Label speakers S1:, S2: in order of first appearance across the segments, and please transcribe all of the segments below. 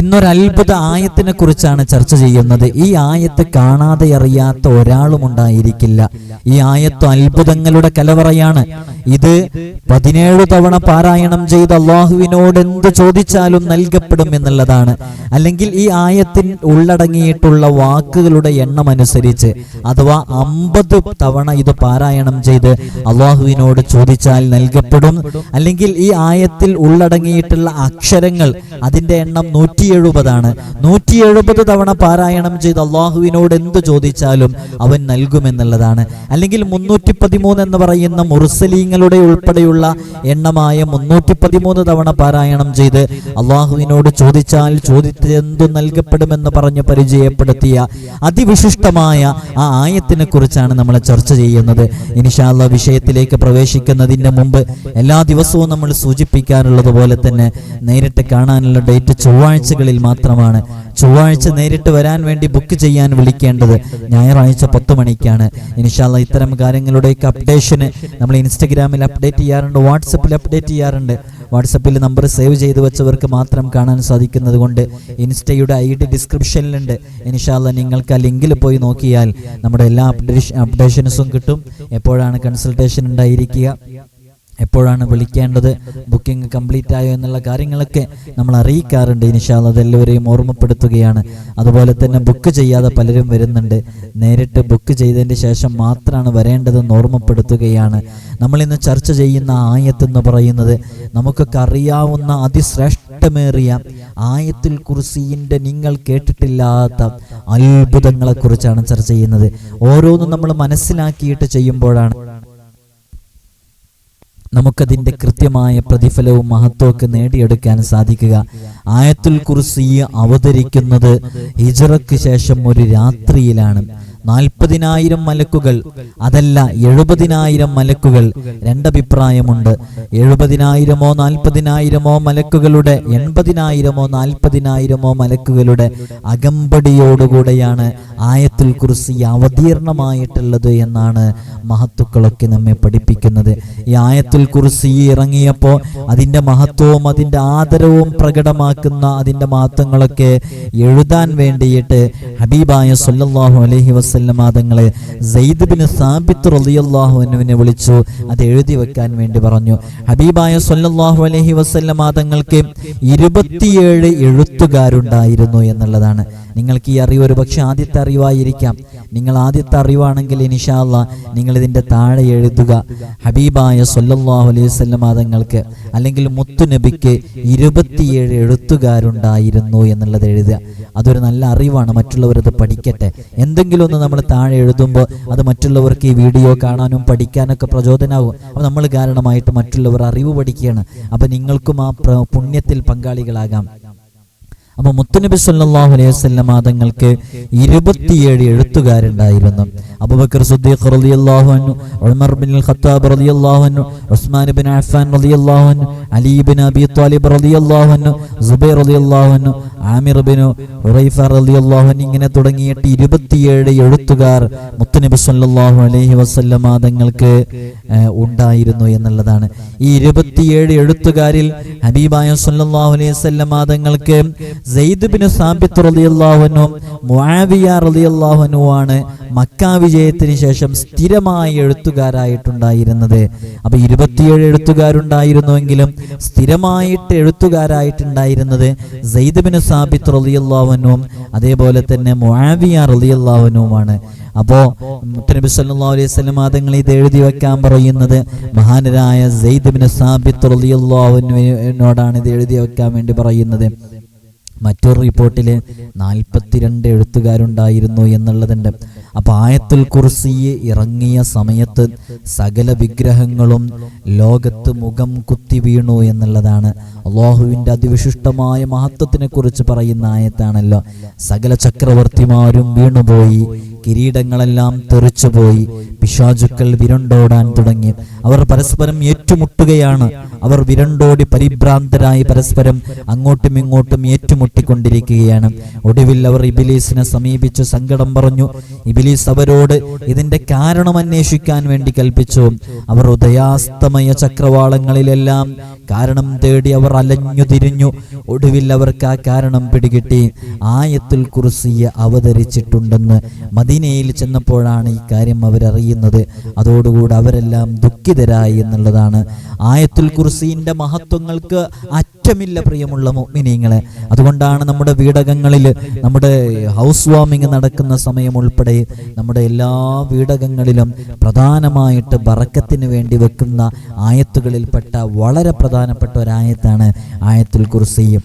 S1: ഇന്നൊരത്ഭുത ആയത്തിനെ കുറിച്ചാണ് ചർച്ച ചെയ്യുന്നത്. ഈ ആയത്ത് കാണാതെ അറിയാത്ത ഒരാളും ഉണ്ടായിരിക്കില്ല. ഈ ആയത്ത് അത്ഭുതങ്ങളുടെ കലവറയാണ്. ഇത് പതിനേഴ് തവണ പാരായണം ചെയ്ത് അള്ളാഹുവിനോട് എന്ത് ചോദിച്ചാലും നൽകപ്പെടും എന്നുള്ളതാണ്. അല്ലെങ്കിൽ ഈ ആയത്തിൽ ഉള്ളടങ്ങിയിട്ടുള്ള വാക്കുകളുടെ എണ്ണം അനുസരിച്ച് അഥവാ അമ്പത് തവണ ഇത് പാരായണം ചെയ്ത് അള്ളാഹുവിനോട് ചോദിച്ചാൽ നൽകപ്പെടും. അല്ലെങ്കിൽ ഈ ആയത്തിൽ ഉള്ളടങ്ങിയിട്ടുള്ള അക്ഷരങ്ങൾ അതിന്റെ എണ്ണം നൂറ്റി എഴുപതാണ് നൂറ്റി എഴുപത് തവണ പാരായണം ചെയ്ത് അള്ളാഹുവിനോട് എന്ത് ചോദിച്ചാലും അവൻ നൽകുമെന്നുള്ളതാണ്. അല്ലെങ്കിൽ മുന്നൂറ്റി പതിമൂന്ന് എന്ന് പറയുന്ന മുർസലീങ്ങളുടെ ഉൾപ്പെടെയുള്ള എണ്ണമായ മുന്നൂറ്റി പതിമൂന്ന് തവണ പാരായണം ചെയ്ത് അള്ളാഹുവിനോട് ചോദിച്ചാൽ ചോദിച്ചെന്തു നൽകപ്പെടുമെന്ന് പറഞ്ഞ് പരിചയപ്പെടുത്തിയ അതിവിശിഷ്ടമായ ആ ആയത്തിനെ കുറിച്ചാണ് നമ്മൾ ചർച്ച ചെയ്യുന്നത്. ഇനിഷാല്ല വിഷയത്തിലേക്ക് പ്രവേശിക്കുന്നതിന് മുമ്പ് എല്ലാ ദിവസവും നമ്മൾ സൂചിപ്പിക്കാറുള്ളത് പോലെ തന്നെ നേരിട്ട് കാണാനുള്ള ഡേറ്റ് ചൊവ്വാഴ്ചകളിൽ മാത്രമാണ്. ചൊവ്വാഴ്ച നേരിട്ട് വരാൻ വേണ്ടി ബുക്ക് ചെയ്യാൻ വിളിക്കേണ്ടത് ഞായറാഴ്ച പത്ത് മണിക്കാണ്. ഇനിഷാല്ല ഇത്തരം കാര്യങ്ങളുടെയൊക്കെ അപ്ഡേഷന് നമ്മൾ ഇൻസ്റ്റഗ്രാമിൽ അപ്ഡേറ്റ് ചെയ്യാറുണ്ട് വാട്സപ്പിൽ അപ്ഡേറ്റ് ചെയ്യാറുണ്ട്. വാട്സപ്പിൽ നമ്പർ സേവ് ചെയ്തു വെച്ചവർക്ക് മാത്രം കാണാൻ സാധിക്കുന്നത് കൊണ്ട് ഇൻസ്റ്റയുടെ ഐ ഡി ഡിസ്ക്രിപ്ഷനിലുണ്ട്. ഇൻഷാല്ല നിങ്ങൾക്ക് ആ ലിങ്കിൽ പോയി നോക്കിയാൽ നമ്മുടെ എല്ലാ അപ്ഡേഷൻ അപ്ഡേഷൻസും കിട്ടും. എപ്പോഴാണ് കൺസൾട്ടേഷൻ ഉണ്ടായിരിക്കുക? എപ്പോഴാണ് വിളിക്കേണ്ടത്? ബുക്കിംഗ് കംപ്ലീറ്റ് ആയോ എന്നുള്ള കാര്യങ്ങളൊക്കെ നമ്മൾ അറിയിക്കാറുണ്ട്. ഇനിഷാൽ അതെല്ലാവരെയും ഓർമ്മപ്പെടുത്തുകയാണ്. അതുപോലെ തന്നെ ബുക്ക് ചെയ്യാതെ പലരും വരുന്നുണ്ട്. നേരിട്ട് ബുക്ക് ചെയ്തതിന് ശേഷം മാത്രമാണ് വരേണ്ടതെന്ന് ഓർമ്മപ്പെടുത്തുകയാണ്. നമ്മൾ ഇന്ന് ചർച്ച ചെയ്യുന്ന ആയത്ത് എന്ന് പറയുന്നത് നമുക്കൊക്കെ അറിയാവുന്ന അതിശ്രേഷ്ഠമേറിയ ആയത്തിൽ കുർസീന്റെ നിങ്ങൾ കേട്ടിട്ടില്ലാത്ത അത്ഭുതങ്ങളെക്കുറിച്ചാണ് ചർച്ച ചെയ്യുന്നത്. ഓരോന്നും നമ്മൾ മനസ്സിലാക്കിയിട്ട് ചെയ്യുമ്പോഴാണ് നമുക്കതിന്റെ കൃത്യമായ പ്രതിഫലവും മഹത്വമൊക്കെ നേടിയെടുക്കാൻ സാധിക്കുക. ആയത്തുൽ കുർസി അവതരിക്കുന്നത് ഹിജറയ്ക്ക് ശേഷം ഒരു രാത്രിയിലാണ്. നാൽപ്പതിനായിരം മലക്കുകൾ. അതല്ല എഴുപതിനായിരം മലക്കുകൾ. രണ്ടഭിപ്രായമുണ്ട്. എഴുപതിനായിരമോ നാൽപ്പതിനായിരമോ മലക്കുകളുടെ എൺപതിനായിരമോ നാൽപ്പതിനായിരമോ മലക്കുകളുടെ അകമ്പടിയോടുകൂടെയാണ് ആയത്തുൽ കുറിച്ച് അവതീർണമായിട്ടുള്ളത് എന്നാണ് മഹത്തുക്കളൊക്കെ നമ്മെ പഠിപ്പിക്കുന്നത്. ഈ ആയത്തുൽ ഈ ഇറങ്ങിയപ്പോൾ അതിന്റെ മഹത്വവും അതിന്റെ ആദരവും പ്രകടമാക്കുന്ന അതിന്റെ മഹത്വങ്ങളൊക്കെ എഴുതാൻ വേണ്ടിയിട്ട് ഹബീബായ സല്ലാഹു അലഹി അലൈഹി വസല്ലമ തങ്ങളെ സെയ്ദ് സാബിത്ത് റളിയല്ലാഹു അൻഹുവിനെ വിളിച്ചു അത് എഴുതി വെക്കാൻ വേണ്ടി പറഞ്ഞു. ഹബീബായ സൊല്ലാഹു അലഹി വസ്ല്ലമാതങ്ങൾക്ക് ഇരുപത്തിയേഴ് എഴുത്തുകാരുണ്ടായിരുന്നു എന്നുള്ളതാണ്. നിങ്ങൾക്ക് ഈ അറിവ് ഒരു പക്ഷെ ആദ്യത്തെ അറിവായിരിക്കാം. നിങ്ങൾ ആദ്യത്തെ അറിവാണെങ്കിൽ ഇനിഷാല്ല ഇതിന്റെ താഴെ എഴുതുക. ഹബീബായ സൊല്ലാഹു അലൈഹി തങ്ങൾക്ക് അല്ലെങ്കിൽ മുത്തുനബിക്ക് ഇരുപത്തിയേഴ് എഴുത്തുകാരുണ്ടായിരുന്നു എന്നുള്ളത് എഴുതുക. അതൊരു നല്ല അറിവാണ് മറ്റുള്ളവരത് പഠിക്കട്ടെ. എന്തെങ്കിലും ഒന്ന് നമ്മൾ താഴെ എഴുതുമ്പോൾ അത് മറ്റുള്ളവർക്ക് ഈ വീഡിയോ കാണാനും പഠിക്കാനൊക്കെ പ്രചോദനമാകും അപ്പോൾ നമ്മൾ കാരണമായിട്ട് മറ്റുള്ളവർ അറിവ് പഠിക്കുകയാണ്. അപ്പോൾ നിങ്ങൾക്കും ആ പുണ്യത്തിൽ പങ്കാളികളാകാം. അപ്പൊ മുത്തുനബി സല്ലാഹു അലൈഹി വസല്ലം തങ്ങൾക്ക് ഇരുപത്തിയേഴ് എഴുത്തുകാരുണ്ടായിരുന്നു. അബൂബക്കർ സിദ്ദീഖ് റളിയല്ലാഹു അൻഹു ഉമർ ബിൻ ഖത്താബ് റളിയല്ലാഹു അൻഹു ഉസ്മാൻ അഫ്ഫാൻ റളിയല്ലാഹു അലി ത്വാലിബ് റളിയല്ലാഹു അൻഹു സുബൈർ റളിയല്ലാഹു അൻഹു ആമിർ ഉറൈഫ റളിയല്ലാഹു അൻഹു ഇങ്ങനെ തുടങ്ങിയിട്ട് ഇരുപത്തിയേഴ് എഴുത്തുകാർ മുത്തുനബി സല്ലല്ലാഹു അലൈഹി വസല്ലം തങ്ങൾക്ക് ഉണ്ടായിരുന്നു എന്നുള്ളതാണ്. ഈ ഇരുപത്തിയേഴ് എഴുത്തുകാരിൽ ഹബീബായ സല്ലല്ലാഹു അലൈഹി വസല്ലം തങ്ങൾക്ക് ബിൻ സാബിത്ത് മുആവിയ മക്ക വിജയത്തിന് ശേഷം സ്ഥിരമായ എഴുത്തുകാരായിട്ടുണ്ടായിരുന്നത്. അപ്പൊ ഇരുപത്തിയേഴ് എഴുത്തുകാരുണ്ടായിരുന്നുവെങ്കിലും സ്ഥിരമായിട്ട് എഴുത്തുകാരായിട്ടുണ്ടായിരുന്നത് സെയ്ദ്ബിന് സാബിത്ത് റളിയല്ലാഹു അൻഹുവും അതേപോലെ തന്നെ മുആവിയ റളിയല്ലാഹു അൻഹുവുമാണ്. അപ്പോ മുത്തനബി സല്ലല്ലാഹു അലൈഹി വസല്ലം തങ്ങൾ ഇത് എഴുതി വെക്കാൻ പറയുന്നത് മഹാനരായ സെയ്ദ് സാബിത്ത് റളിയല്ലാഹു അൻഹുവിനോടാണ് ഇത് എഴുതി വെക്കാൻ വേണ്ടി പറയുന്നത്. മറ്റൊരു റിപ്പോർട്ടിൽ നാൽപ്പത്തിരണ്ട് എഴുത്തുകാരുണ്ടായിരുന്നു എന്നുള്ളതുണ്ട്. അപ്പോൾ ആയത്തുൽ കുർസി ഇറങ്ങിയ സമയത്ത് സകല വിഗ്രഹങ്ങളും ലോകത്ത് മുഖം കുത്തി വീണു എന്നുള്ളതാണ്. അള്ളാഹുവിന്റെ അതിവിശിഷ്ടമായ മഹത്വത്തിനെ കുറിച്ച് പറയുന്ന ആയത്താണല്ലോ. സകല ചക്രവർത്തിമാരും വീണുപോയി. കിരീടങ്ങളെല്ലാം തെറിച്ചുപോയി പിശാചുക്കൾ വിരണ്ടോടാൻ തുടങ്ങി. അവർ പരസ്പരം ഏറ്റുമുട്ടുകയാണ്. അവർ വിരണ്ടോടി പരിഭ്രാന്തരായി പരസ്പരം അങ്ങോട്ടും ഇങ്ങോട്ടും ഏറ്റുമുട്ടിക്കൊണ്ടിരിക്കുകയാണ്. ഒടുവിൽ അവർ ഇബിലീസിനെ സമീപിച്ചു സങ്കടം പറഞ്ഞു. ഇബിലീസ് അവരോട് ഇതിന്റെ കാരണം അന്വേഷിക്കാൻ വേണ്ടി കൽപ്പിച്ചു. അവർ ഉദയാസ്തമയ ചക്രവാളങ്ങളിലെല്ലാം കാരണം തേടി അവർ അലഞ്ഞു തിരിഞ്ഞു ഒടുവിൽ അവർക്ക് ആ കാരണം പിടികിട്ടി. ആയത്തിൽ കുർസിയ അവതരിച്ചിട്ടുണ്ടെന്ന് മദീനയിൽ ചെന്നപ്പോഴാണ് ഈ കാര്യം അവരറിയുന്നത്. അതോടുകൂടി അവരെല്ലാം ദുഃഖിതരായി എന്നുള്ളതാണ്. ആയത്തുൽ കുർസീന്റെ മഹത്വങ്ങൾക്ക് അറ്റമില്ല പ്രിയമുള്ള മുഅ്മിനീങ്ങളെ. അതുകൊണ്ടാണ് നമ്മുടെ വീടകങ്ങളിൽ നമ്മുടെ ഹൗസ് വാമിങ് നടക്കുന്ന സമയം ഉൾപ്പെടെ നമ്മുടെ എല്ലാ വീടകങ്ങളിലും പ്രധാനമായിട്ട് ബറക്കത്തിന് വേണ്ടി വെക്കുന്ന ആയത്തുകളിൽപ്പെട്ട വളരെ പ്രധാനപ്പെട്ട ഒരായത്താണ് ആയത്തുൽ കുർസിയും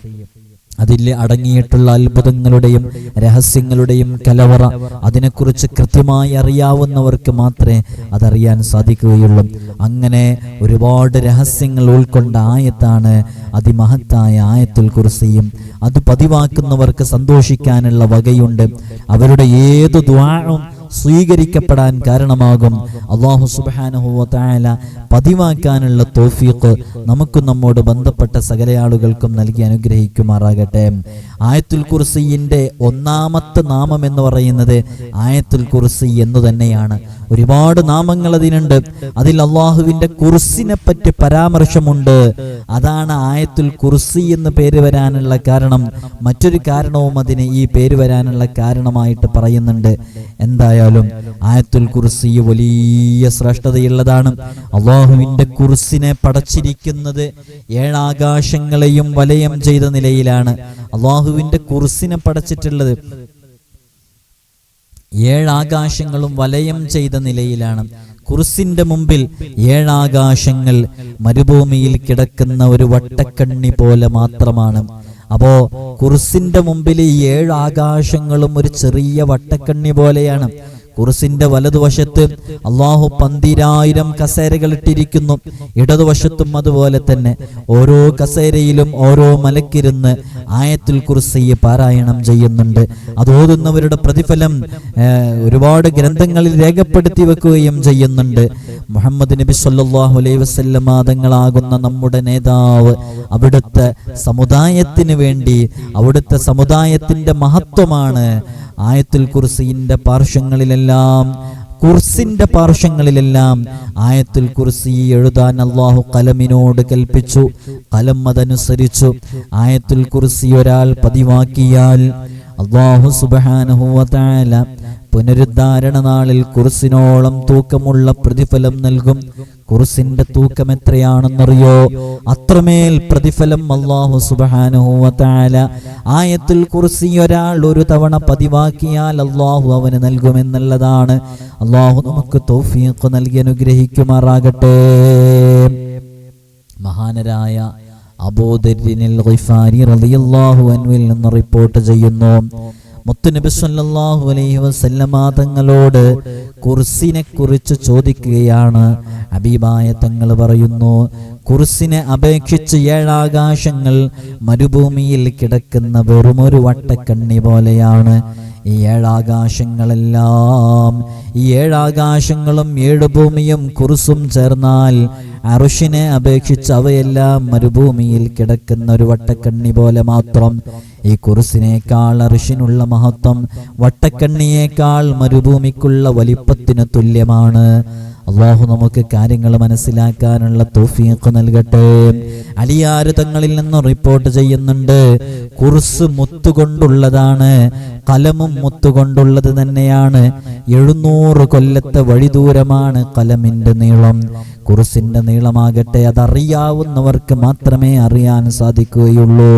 S1: അതിൽ അടങ്ങിയിട്ടുള്ള അത്ഭുതങ്ങളുടെയും രഹസ്യങ്ങളുടെയും കലവറ അതിനെക്കുറിച്ച് കൃത്യമായി അറിയാവുന്നവർക്ക് മാത്രമേ അതറിയാൻ സാധിക്കുകയുള്ളൂ. അങ്ങനെ ഒരുപാട് രഹസ്യങ്ങൾ ഉൾക്കൊണ്ട ആയത്താണ് അതിമഹത്തായ ആയത്തുൽ കുർസിയും. അത് പതിവാക്കുന്നവർക്ക് സന്തോഷിക്കാനുള്ള വകയുണ്ട്. അവരുടെ ഏതു ദ്വാഴും സ്വീകരിക്കപ്പെടാൻ കാരണമാകും. അള്ളാഹു സുബാനുഹുല പതിവാക്കാനുള്ള തോഫീഖ് നമുക്ക് നമ്മോട് ബന്ധപ്പെട്ട സകല ആളുകൾക്കും നൽകി അനുഗ്രഹിക്കുമാറാകട്ടെ. ആയത്തുൽ കുർസിന്റെ ഒന്നാമത്തെ നാമം എന്ന് പറയുന്നത് ആയത്തുൽ കുർസി എന്ന് തന്നെയാണ്. ഒരുപാട് നാമങ്ങൾ അതിനുണ്ട്. അതിൽ അള്ളാഹുവിന്റെ കുർസിനെ പറ്റി പരാമർശമുണ്ട്. അതാണ് ആയത്തുൽ കുർസി എന്ന് പേര് വരാനുള്ള കാരണം. മറ്റൊരു കാരണവും അതിന് ഈ പേര് വരാനുള്ള കാരണമായിട്ട് പറയുന്നുണ്ട്. എന്തായാലും ആയത്തുൽ കുർസി വലിയ ശ്രേഷ്ഠതയുള്ളതാണ്. അള്ളാഹുവിന്റെ കുർസിനെ പടച്ചിരിക്കുന്നത് ഏഴാകാശങ്ങളെയും വലയം ചെയ്ത നിലയിലാണ്. അള്ളാഹുവിന്റെ കുർസിനെ പടച്ചിട്ടുള്ളത് ഏഴാകാശങ്ങളും വലയം ചെയ്ത നിലയിലാണ്. കുർസിന്റെ മുമ്പിൽ ഏഴാകാശങ്ങൾ മരുഭൂമിയിൽ കിടക്കുന്ന ഒരു വട്ടക്കണ്ണി പോലെ മാത്രമാണ്. അപ്പോ കുർസിന്റെ മുമ്പിൽ ഈ ഏഴ് ആകാശങ്ങളും ഒരു ചെറിയ വട്ടക്കണ്ണി പോലെയാണ്. കുർസിന്റെ വലതുവശത്ത് അള്ളാഹു പന്തിരായിരം കസേരകൾ ഇട്ടിരിക്കുന്നു. ഇടതുവശത്തും അതുപോലെ തന്നെ ഓരോ കസേരയിലും ഓരോ മലക്കിരുന്ന് ആയത്തിൽ കുറിസയെ പാരായണം ചെയ്യുന്നുണ്ട്. അത് ഓതുന്നവരുടെ പ്രതിഫലം ഒരുപാട് ഗ്രന്ഥങ്ങളിൽ രേഖപ്പെടുത്തി വെക്കുകയും ചെയ്യുന്നുണ്ട്. മുഹമ്മദ് നബി സല്ലാഹു അലൈഹി വസല്ലമ തങ്ങളാകുന്ന നമ്മുടെ നേതാവ് അവിടുത്തെ സമുദായത്തിന് വേണ്ടി അവിടുത്തെ സമുദായത്തിന്റെ മഹത്വമാണ് ആയത്തുൽ കുർസിന്റെ പാർശ്വങ്ങളിലെല്ലാം കുർസിന്റെ പാർശ്വങ്ങളിലെല്ലാം ആയത്തുൽ കുർസി എഴുതാൻ അള്ളാഹു കലമിനോട് കൽപ്പിച്ചു കലം അതനുസരിച്ചു ആയത്തുൽ കുർസി ഒരാൾ പതിവാക്കിയാൽ അള്ളാഹു സുബാനുഹുവല പുനരുദ്ധാരണ നാളിൽ കുർസിനോളം തൂക്കമുള്ള പ്രതിഫലം നൽകും. കുർസിന്റെ തൂക്കം എത്രയാണെന്നറിയോ? അത്രമേൽ പ്രതിഫലം അള്ളാഹു സുബാനുഹുവല ആയത്തിൽ കുറിസി ഒരാൾ ഒരു തവണ പതിവാക്കിയാൽ അള്ളാഹു അവന് നൽകുമെന്നുള്ളതാണ്. അള്ളാഹു നമുക്ക് തോഫിയൊക്കെ നൽകി അനുഗ്രഹിക്കുമാറാകട്ടെ. മഹാനരായ അൻഹുവിൽ നിന്ന് റിപ്പോർട്ട് ചെയ്യുന്നു. മുത്തുനബി സല്ലല്ലാഹു അലൈഹി വസല്ലമ തങ്ങളോട് കുർസിനെ കുറിച്ച് ചോദിക്കുകയാണ്. അബീബായ തങ്ങൾ പറയുന്നു കുർസിനെ അപേക്ഷിച്ച് ഏഴാകാശങ്ങൾ മരുഭൂമിയിൽ കിടക്കുന്ന വെറുമൊരു വട്ടക്കണ്ണി പോലെയാണ്. ഈ ഏഴാകാശങ്ങളെല്ലാം ഈ ഏഴാകാശങ്ങളും ഏഴ് ഭൂമിയും കുറുസും ചേർന്നാൽ അറുഷിനെ അപേക്ഷിച്ച് അവയെല്ലാം മരുഭൂമിയിൽ കിടക്കുന്ന ഒരു വട്ടക്കണ്ണി പോലെ മാത്രം. ഈ കുറുസിനേക്കാൾ അറുഷിനുള്ള മഹത്വം വട്ടക്കണ്ണിയേക്കാൾ മരുഭൂമിക്കുള്ള വലിപ്പത്തിന് തുല്യമാണ്. അള്ളാഹു നമുക്ക് കാര്യങ്ങൾ മനസ്സിലാക്കാനുള്ള തോഫിയൊക്കെ നൽകട്ടെ. അലിയാര് തങ്ങളിൽ നിന്ന് റിപ്പോർട്ട് ചെയ്യുന്നുണ്ട് കുറുസ് മുത്തുകൊണ്ടുള്ളതാണ് കലമും മുത്തുകൊണ്ടുള്ളത് തന്നെയാണ്. എഴുന്നൂറ് കൊല്ലത്തെ വഴിദൂരമാണ് കലമിന്റെ നീളം. കുർസിന്റെ നീളമാകട്ടെ അതറിയാവുന്നവർക്ക് മാത്രമേ അറിയാൻ സാധിക്കുകയുള്ളൂ.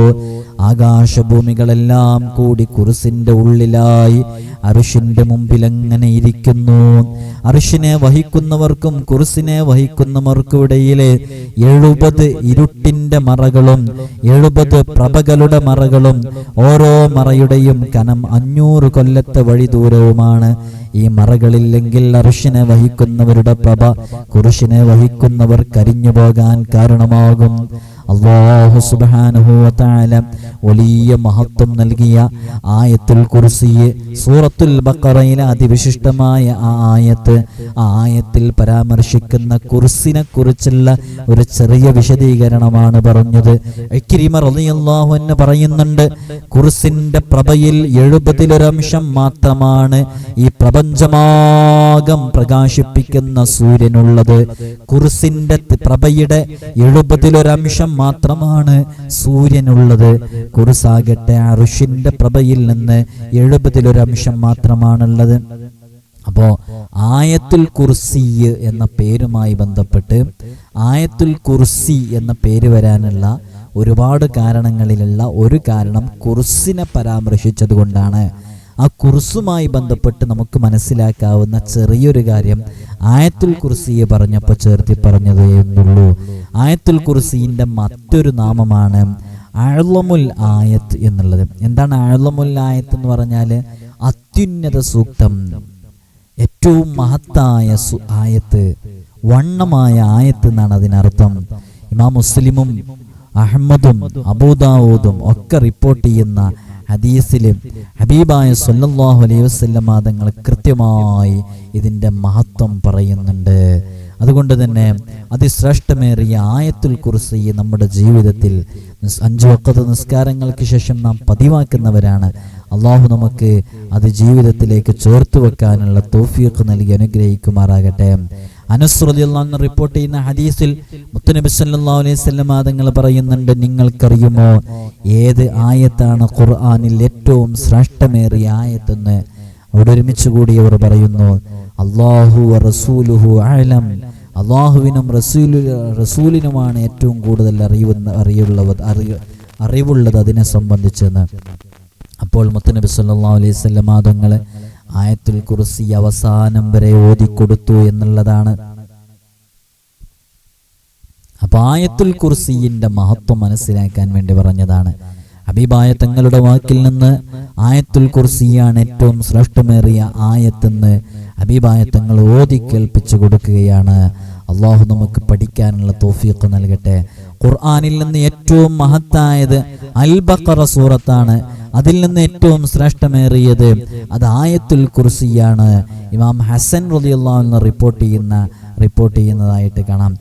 S1: ആകാശഭൂമികളെല്ലാം കൂടി കുറിസിന്റെ ഉള്ളിലായി അറിഷിന്റെ മുമ്പിൽ അങ്ങനെ ഇരിക്കുന്നു? അറിഷിനെ വഹിക്കുന്നവർക്കും കുറിസിനെ വഹിക്കുന്നവർക്കും ഇടയിലെ എഴുപത് ഇരുട്ടിന്റെ മറകളും എഴുപത് പ്രഭകളുടെ മറകളും ഓരോ മറയുടെയും കനം അഞ്ഞൂറ് കൊല്ലത്തെ വഴി ദൂരവുമാണ്. ഈ മറകളില്ലെങ്കിൽ അറിഷിനെ വഹിക്കുന്നവരുടെ പ്രഭ കുറിശിനെ വഹിക്കുന്നവർ കരിഞ്ഞു പോകാൻ കാരണമാകും. അള്ളാഹു സുബാനുഭവത്താല വലിയ മഹത്വം നൽകിയ ആയത്തുൽ കുർസിയെ സൂറത്തുൽ ബക്കറയിലെ അതിവിശിഷ്ടമായ ആ ആയത്ത് ആ ആയത്തിൽ പരാമർശിക്കുന്ന കുർസിനെ കുറിച്ചുള്ള ഒരു ചെറിയ വിശദീകരണമാണ് പറഞ്ഞത്. റളിയല്ലാഹു അൻഹു പറയുന്നുണ്ട് കുർസിന്റെ പ്രഭയിൽ എഴുപതിലൊരംശം മാത്രമാണ് ഈ പ്രപഞ്ചമാകം പ്രകാശിപ്പിക്കുന്ന സൂര്യനുള്ളത്. കുർസിന്റെ പ്രഭയുടെ എഴുപതിലൊരംശം മാത്രമാണ് സൂര്യനുള്ളത്. കുർസാകട്ടെ അറുഷിന്റെ പ്രഭയിൽ നിന്ന് എഴുപതിലൊരംശം മാത്രമാണുള്ളത്. അപ്പോ ആയത്തുൽ കുർസി എന്ന പേരുമായി ബന്ധപ്പെട്ട് ആയത്തുൽ കുർസി എന്ന പേര് വരാനുള്ള ഒരുപാട് കാരണങ്ങളിലുള്ള ഒരു കാരണം കുർസിനെ പരാമർശിച്ചത് കൊണ്ടാണ് ആ കുർസുമായി ബന്ധപ്പെട്ട് നമുക്ക് മനസ്സിലാക്കാവുന്ന ചെറിയൊരു കാര്യം. ആയത്തുൽ കുർസിയെ പറഞ്ഞപ്പോൾ ചേർത്തി പറഞ്ഞതേ എന്നുള്ളൂ ആയത്തുൽ കുർസീന്റെ മറ്റൊരു നാമമാണ് അഴുമുൽ ആയത്ത് എന്നുള്ളത്. എന്താണ് അഴുമുൽ ആയത്ത് എന്ന് പറഞ്ഞാൽ? അത്യുന്നത സൂക്തം. ഏറ്റവും മഹത്തായ ആയത്ത് വണ്ണമായ ആയത്ത് എന്നാണ് അതിനർത്ഥം. ഇമാം മുസ്ലിമും അഹമ്മദും അബൂദാവൂദും ഒക്കെ റിപ്പോർട്ട് ചെയ്യുന്ന ഹദീസിൽ ഹബീബായ സല്ലല്ലാഹു അലൈഹി വസല്ലമ തങ്ങൾ കൃത്യമായി ഇതിന്റെ മഹത്വം പറയുന്നുണ്ട്. അതുകൊണ്ട് തന്നെ അതിശ്രേഷ്ഠമേറിയ ആയത്തുൽ കുർസി നമ്മുടെ ജീവിതത്തിൽ അഞ്ച് വക്കത്ത് നിസ്കാരങ്ങൾക്ക് ശേഷം നാം പതിവാക്കുന്നവരാണ്. അള്ളാഹു നമുക്ക് അത് ജീവിതത്തിലേക്ക് ചേർത്ത് വെക്കാനുള്ള തോഫിയൊക്കെ നൽകി അനുഗ്രഹിക്കുമാറാകട്ടെ. അനുസ്രതിയുള്ള റിപ്പോർട്ട് ചെയ്യുന്ന ഹദീസിൽ മുത്തുനബി സല്ലാ അലൈഹി സ്വല്ലം തങ്ങൾ പറയുന്നുണ്ട് നിങ്ങൾക്കറിയുമോ ഏത് ആയത്താണ് ഖുർആാനിൽ ഏറ്റവും ശ്രേഷ്ഠമേറിയ ആയത്തെന്ന്? അവിടെ ഒരുമിച്ച് കൂടിയവർ പറയുന്നു അള്ളാഹു റസൂലുഹു ആലം അള്ളാഹുവിനും റസൂലു റസൂലിനുമാണ് ഏറ്റവും കൂടുതൽ അറിയുന്ന അറിയുള്ളത് അറിയ അറിവുള്ളത് അതിനെ സംബന്ധിച്ചെന്ന്. അപ്പോൾ മുത്തനബി സല്ലാ അലൈഹി വസല്ലം തങ്ങൾ ആയത്തുൽ കുർസി അവസാനം വരെ ഓതിക്കൊടുത്തു എന്നുള്ളതാണ്. അപ്പൊ ആയത്തുൽ കുർസിന്റെ മഹത്വം മനസ്സിലാക്കാൻ വേണ്ടി പറഞ്ഞതാണ്. ഹബീബായ തങ്ങളുടെ വാക്കിൽ നിന്ന് ആയത്തുൽ കുർസിയാണ് ഏറ്റവും ശ്രേഷ്ഠമേറിയ ആയത്തെന്ന് ഹബീബായ തങ്ങൾ ഓതി കേൾപ്പിച്ചു കൊടുക്കുകയാണ്. അള്ളാഹു നമുക്ക് പഠിക്കാനുള്ള തോഫിയൊക്കെ നൽകട്ടെ. ഖുർആാനിൽ നിന്ന് ഏറ്റവും മഹത്തായത് അൽ ബഖറ സൂറത്താണ്. അതിൽ നിന്ന് ഏറ്റവും ശ്രേഷ്ഠമേറിയത് അത് ആയത്തുൽ കുർസിയാണ്. ഇമാം ഹസൻ റളിയല്ലാഹു റിപ്പോർട്ട് ചെയ്യുന്ന റിപ്പോർട്ട് ചെയ്യുന്നതായിട്ട് കാണാം.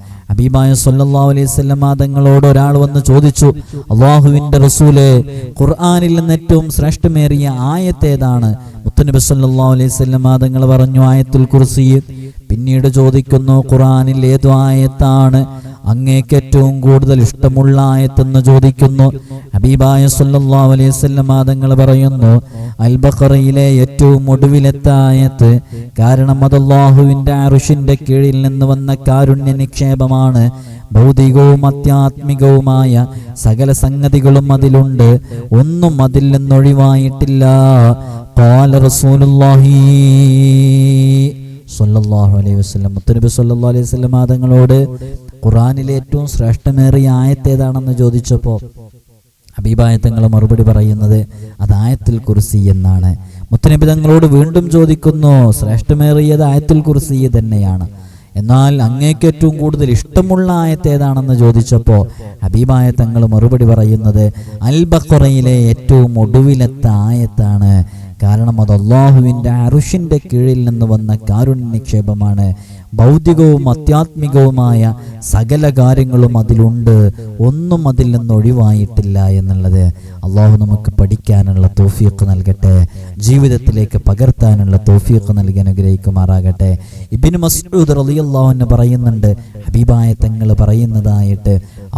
S1: അലൈഹി വസല്ലമ തങ്ങളോട് ഒരാൾ വന്ന് ചോദിച്ചു അള്ളാഹുവിന്റെ റസൂലെ ഖുർആാനിൽ നിന്ന് ഏറ്റവും ശ്രേഷ്ഠമേറിയ ആയത്തേതാണ് മുത്തനബി സല്ലല്ലാഹു അലൈഹി വസല്ലമ തങ്ങൾ പറഞ്ഞു ആയത്തുൽ കുർസി. പിന്നീട് ചോദിക്കുന്നു ഖുർആനിൽ ഏതു ആയത്താണ്? അങ്ങേക്ക് ഏറ്റവും കൂടുതൽ ഇഷ്ടമുള്ള ആയത്തെന്ന് ചോദിക്കുന്നു ഹബീബായ സല്ലല്ലാഹു അലൈഹി വസല്ലമ തങ്ങൾ പറയുന്നു അൽ ബഖറയിലെ ഏറ്റവും ഒടുവിലത്തെ ആയത്ത് കാരണം അത് അല്ലാഹുവിന്റെ അറുഷിന്റെ കീഴിൽ നിന്ന് വന്ന കാരുണ്യ നിക്ഷേപമാണ് ഭൗതികവും അത്യാത്മികവുമായ സകല സംഗതികളും അതിലുണ്ട് ഒന്നും അതിൽ നിന്നൊഴിവായിട്ടില്ല قال رسول الله സല്ലല്ലാഹു അലൈഹി വസല്ലം മുത്തനബി സല്ലല്ലാഹു അലൈഹി വസല്ലം തങ്ങളോട് ഖുറാനിലെ ഏറ്റവും ശ്രേഷ്ഠമേറിയ ആയത്ത് ഏതാണെന്ന് ചോദിച്ചപ്പോൾ ഹബീബായ തങ്ങൾ മറുപടി പറയുന്നത് അത് ആയത്തുൽ കുർസി എന്നാണ്. മുത്തനബി തങ്ങളോട് വീണ്ടും ചോദിക്കുന്നു ശ്രേഷ്ഠമേറിയത് ആയത്തിൽ കുർസി തന്നെയാണ്. എന്നാൽ അങ്ങേക്ക് ഏറ്റവും കൂടുതൽ ഇഷ്ടമുള്ള ആയത്ത് ഏതാണെന്ന് ചോദിച്ചപ്പോൾ ഹബീബായ തങ്ങൾ മറുപടി പറയുന്നത് അൽ ബഖറയിലെ ഏറ്റവും ഒടുവിലത്തെ ആയത്താണ്. കാരണം അത് അള്ളാഹുവിന്റെ അറുഷിന്റെ കീഴിൽ നിന്ന് വന്ന കാരുണ്യ നിക്ഷേപമാണ് ഭൗതികവും അത്യാത്മികവുമായ സകല കാര്യങ്ങളും അതിലുണ്ട്. ഒന്നും അതിൽ നിന്ന് ഒഴിവായിട്ടില്ല എന്നുള്ളത് അള്ളാഹു നമുക്ക് പഠിക്കാനുള്ള തോഫീക്ക് നൽകട്ടെ. ജീവിതത്തിലേക്ക് പകർത്താനുള്ള തോഫീക്ക് നൽകി അനുഗ്രഹിക്കുമാറാകട്ടെ. ഇബിന് മസ്ഊദ് റളിയല്ലാഹു അൻഹു പറയുന്നുണ്ട് ഹബീബായ തങ്ങൾ പറയുന്നതായിട്ട്